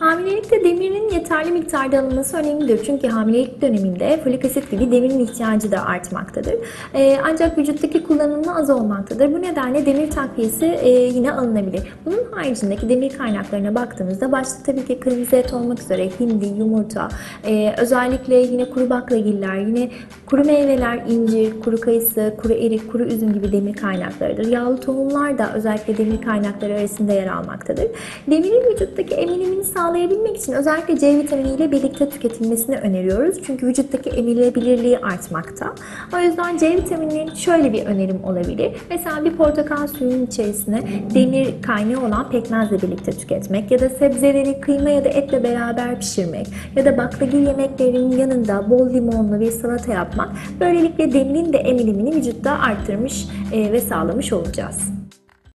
Hamilelikte demirin yeterli miktarda alınması önemlidir. Çünkü hamilelik döneminde folik asit gibi demirin ihtiyacı da artmaktadır. Ee, ancak vücuttaki kullanımı az olmaktadır. Bu nedenle demir takviyesi e, yine alınabilir. Bunun haricindeki demir kaynaklarına baktığımızda başta tabii ki kırmızı et olmak üzere hindi, yumurta, e, özellikle yine kuru baklagiller, yine kuru meyveler, incir, kuru kayısı, kuru erik, kuru üzüm gibi demir kaynaklarıdır. Yağlı tohumlar da özellikle demir kaynakları arasında yer almaktadır. Demirin vücuttaki emilimini sağlayabilmek için özellikle C vitamini ile birlikte tüketilmesini öneriyoruz. Çünkü vücuttaki emilebilirliği artmakta. O yüzden C vitamininin şöyle bir önerim olabilir. Mesela bir portakal suyunun içerisine demir kaynağı olan pekmezle birlikte tüketmek ya da sebzeleri kıyma ya da etle beraber pişirmek ya da baklagil yemeklerinin yanında bol limonlu bir salata yapmak böylelikle demirin de emilimini vücutta arttırmış e, ve sağlamış olacağız.